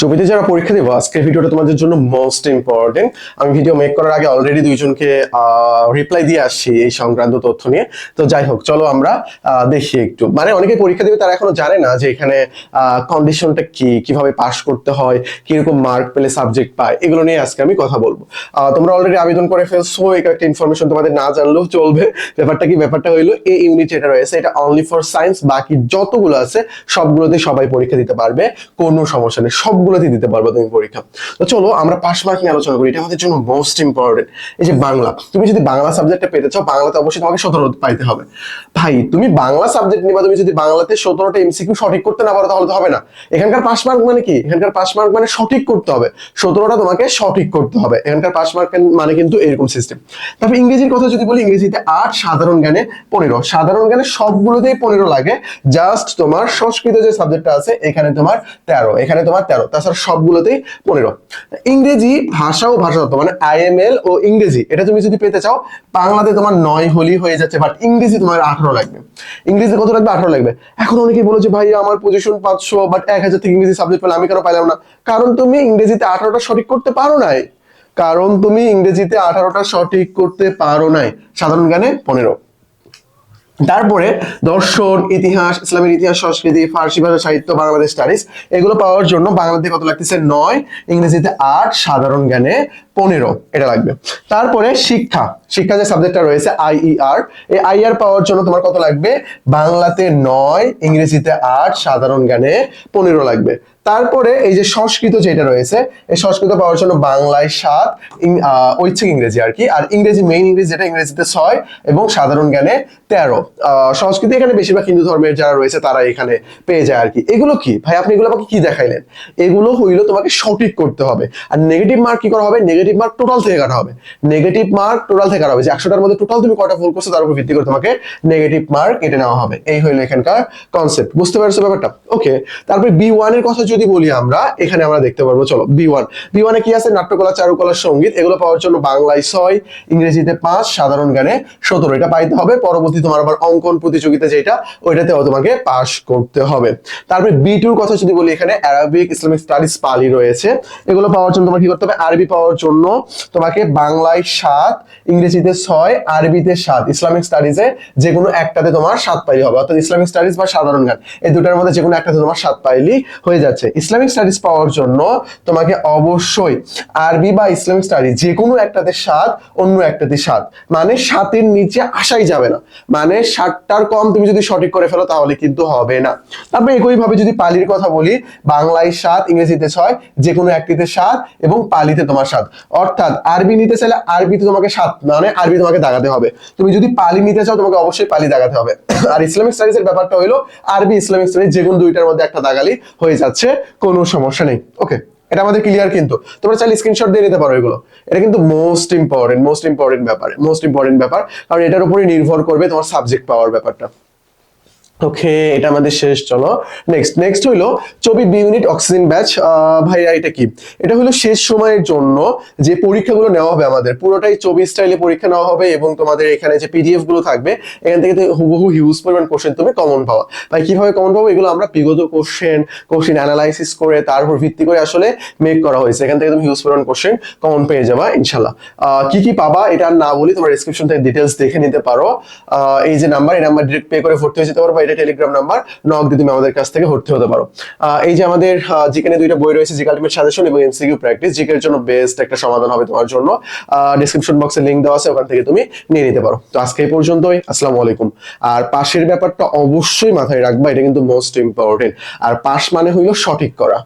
ছবিতে যারা পরীক্ষা দেবো, আজকের ভিডিওটা তোমাদের জন্য মোস্ট ইম্পর্টেন্ট আমি ভিডিও মেক করার আগে অলরেডি দুইজনকে রিপ্লাই দিয়ে আসছি এই সংক্রান্ত তথ্য নিয়ে। তো যাই হোক, চলো আমরা দেখি একটু। মানে অনেকে পরীক্ষা দেবে, তারা এখনও জানে না যে এখানে কন্ডিশনটা কি, কীভাবে পাস করতে হয়, কীরকম মার্ক পেলে সাবজেক্ট পায়, এগুলো নিয়ে আজকে আমি কথা বলব। তোমরা অলরেডি আবেদন করে ফেলছো, এই কয়েকটা ইনফরমেশন তোমাদের না জানলেও চলবে। ব্যাপারটা কি, ব্যাপারটা হইল এই ইউনিট যেটা রয়েছে, এটা অনলি ফর সায়েন্স বাকি যতগুলো আছে, সবগুলোতে সবাই পরীক্ষা দিতে পারবে, কোনো সমস্যা নেই। সবগুলোতেই দিতে পারবে তুমি পরীক্ষা। তো চলো আমরা পাস মার্ক নিয়ে আলোচনা করি, এটা আমাদের জন্য মোস্ট ইম্পর্টেন্ট এই যে বাংলা, তুমি যদি বাংলা সাবজেক্টটা পেতে চাও, বাংলাতে অবশ্যই তোমাকে সতেরো পাইতে হবে। ভাই, তুমি বাংলা সাবজেক্ট নিবা, তুমি যদি বাংলাতে সতেরোটা এমসিকিউ সঠিক করতে না পারো, তাহলে তো হবে না। এখানকার পাস মার্ক মানে কি? এখানকার পাস মার্ক মানে সঠিক করতে হবে। সতেরোটা তোমাকে সঠিক করতে হবে। এখানকার পাস মার্ক মানে কিন্তু এরকম সিস্টেম তারপর ইংরেজির কথা যদি বলি, ইংরেজিতে আট, সাধারণ জ্ঞানে পনেরো। সাধারণ জ্ঞানে সবগুলোতেই পনেরো লাগে। জাস্ট তোমার সংস্কৃত যে সাবজেক্টটা আছে, এখানে তোমার তেরো। এখানে তোমার তেরো। তাছাড়া সবগুলোতেই পনেরো। ইংরেজি ভাষা ও ভাষাতত্ত্ব মানে আইএমএল ও ইংরেজি, এটা তুমি যদি পেতে চাও, বাংলাতে তোমার নয় হলি হয়ে যাচ্ছে বাট ইংরেজি তোমার আঠারো লাগবে। ইংরেজি কত লাগবে? আঠারো লাগবে। এখন অনেকেই বলো যে ভাই আমার পজিশন পাঁচশো বাট এক হাজার থেকে ইংরেজি সাবজেক্ট পেলে আমি কেন পাইলাম না? কারণ তুমি ইংরেজিতে আঠারোটা সঠিক করতে পারো নাই। কারণ তুমি ইংরেজিতে আঠারোটা সঠিক করতে পারো নাই। সাধারণ জ্ঞানে পনেরো। তারপরে দর্শন, ইতিহাস, ইসলামের ইতিহাস, সংস্কৃতি, ফার্সি ভাষা, সাহিত্য, বাংলাদেশ স্টাডিজ এগুলো পাওয়ার জন্য বাংলাতে কত লাগতেছে? নয়, ইংরেজিতে আট, সাধারণ জ্ঞানে পনেরো, এটা লাগবে। তারপরে শিক্ষা শিক্ষা যে সাবজেক্টটা রয়েছে আইইআর এই আইআর পাওয়ার জন্য তোমার কত লাগবে? বাংলাতে নয়, ইংরেজিতে আট, সাধারণ জ্ঞানে পনেরো লাগবে। তারপরে এই যে সংস্কৃত যেটা রয়েছে, এই সংস্কৃত পাওয়ার জন্য বাংলায় সাত ঐচ্ছিক ইংরেজি আর কি। আর ইংরেজি মেইন ইংরেজি যেটা, ইংরেজিতে ছয় এবং সাধারণ জ্ঞানে তেরো। সংস্কৃত এখানে বেশিরভাগ হিন্দু ধর্মের যারা রয়েছে, তারা এখানে পেয়ে যায় আর কি। এগুলো কি? ভাই, আপনি এগুলো আমাকে কি দেখাইলেন? এগুলো হইল তোমাকে সঠিক করতে হবে। আর নেগেটিভ মার্ক কি করা হবে? নেগেটিভ মার্ক টোটাল থেকে কাটা হবে। নেগেটিভ মার্ক টোটাল থেকে কাটা হবে যে একশোটার মধ্যে টোটাল তুমি কটা ফুল করছ তার উপর ভিত্তি করে তোমাকে নেগেটিভ মার্ক কেটে নেওয়া হবে। এই হইল এখানকার কনসেপ্ট বুঝতে পারছ ব্যাপারটা? ওকে তারপরে বি ওয়ানের কথা যদি বলি আমরা, এখানে আমরা দেখতে পারব, চলো বি ওয়ান বি ওয়ানে কি আছে? নাট্যকলা, চারুকলা, সংগীত, এগুলো পাওয়ার জন্য বাংলায় ছয়, ইংরেজিতে পাঁচ, সাধারণ জ্ঞানে সতেরো। এটা পাইতে হবে। পরবর্তী তোমার আবার অঙ্কন প্রতিযোগিতা যেটা, ওইটাতেও তোমাকে পাস করতে হবে। তারপরে বি টুর কথা যদি বলি, এখানে অ্যারাবিক ইসলামিক স্টাডিজ পালি রয়েছে। এগুলো পাওয়ার জন্য তোমার কি করতে হবে? আরবি পাওয়ার জন্য তোমাকে বাংলায় সাত ইংরেজিতে ছয়, আরবিতে সাত। ইসলামিক স্টাডিজে যে কোনো একটাতে তোমার সাত পাইলে হবে। অর্থাৎ ইসলামিক স্টাডিজ বা সাধারণ জ্ঞান, এই দুটার মধ্যে যে কোনো একটাতে তোমার সাত পাইলি হয়ে যাচ্ছে। ইসলামিক স্টাডিজ পাওয়ার জন্য তোমাকে অবশ্যই আরবি বা ইসলামিক স্টাডিজ যে কোনো একটাতে সাত, অন্য একটাতে সাত। মানে সাতের নিচে আসাই যাবে না। মানে ষাটটার কম তুমি যদি সঠিক করে ফেলো তাহলে কিন্তু হবে না। তারপরে একইভাবে যদি পালির কথা বলি, বাংলায় সাত, ইংরেজিতে ছয় যে কোনো একটিতে সাত এবং পালিতে তোমার সাত। অর্থাৎ আরবি নিতে চাইলে আরবিতে তোমাকে সাত মানে আরবি তোমাকে দাগাতে হবে। তুমি যদি পালি নিতে চাও, তোমাকে অবশ্যই পালি দাগাতে হবে। আর ইসলামিক স্টাডিজ এর ব্যাপারটা হলো আরবি ইসলামিক স্টাডিজ যে কোনো দুইটার মধ্যে একটা দাগালি হয়ে যাচ্ছে, কোনো সমস্যা নেই। ওকে এটা আমাদের ক্লিয়ার কিন্তু। তোমরা চাইলে স্ক্রিনশট দিয়ে নিতে পারো এগুলো। এটা কিন্তু মোস্ট ইম্পর্টেন্ট মোস্ট ইম্পর্টেন্ট ব্যাপার মোস্ট ইম্পর্টেন্ট ব্যাপার। কারণ এটার উপরে নির্ভর করবে তোমার সাবজেক্ট পাওয়ার ব্যাপারটা। ওকে এটা আমাদের শেষ, চলো। নেক্সট নেক্সট হইল চবি বি ইউনিট অক্সিজেন ব্যাচ ভাইয়া, এটা কি? এটা হলো শেষ সময়ের জন্য যে পরীক্ষাগুলো নেওয়া হবে আমাদের। পুরোটাই চবি স্টাইলে পরীক্ষা নেওয়া হবে এবং তোমাদের এখানে যে পিডিএফগুলো থাকবে, এখান থেকে হুবহু হিউজ পরিমাণ কোশ্চেন তুমি কমন পাওয়া ভাই, কীভাবে কমন পাবো? এগুলো আমরা বিগত কোশ্চেন কোশ্চেন অ্যানালাইসিস করে তার উপর ভিত্তি করে আসলে মেক করা হয়েছে। এখান থেকে তুমি হিউজ পরিমাণ কোশ্চেন কমন পেয়ে যাবা ইনশাল্লাহ কি কি পাবা এটা না বলি, তোমার ডিসক্রিপশন থেকে ডিটেলস দেখে নিতে পারো। এই যে নাম্বার এই নাম্বার ডিরেক্ট পে করে ভর্তি হয়ে যেতে পারো এটা টেলিগ্রাম নাম্বার নক দিয়ে তুমি আমাদের কাছ থেকে ভর্তি হতে পারো। এই যে আমাদের জিকেনে দুইটা বই রয়েছে, জিকে আলটিমেট সাজেশন এবং এমসিকিউ প্র্যাকটিস জিকের জন্য বেস্ট একটা সমাধান হবে তোমার জন্য। ডিসক্রিপশন বক্সে লিঙ্ক দেওয়া আছে, ওখান থেকে তুমি নিয়ে নিতে পারো। তো আজকে এই পর্যন্তই, আসসালামু আলাইকুম। আর পাশের ব্যাপারটা অবশ্যই মাথায় রাখবা, এটা কিন্তু মোস্ট ইম্পর্টেন্ট আর পাশ মানে হইল সঠিক করা।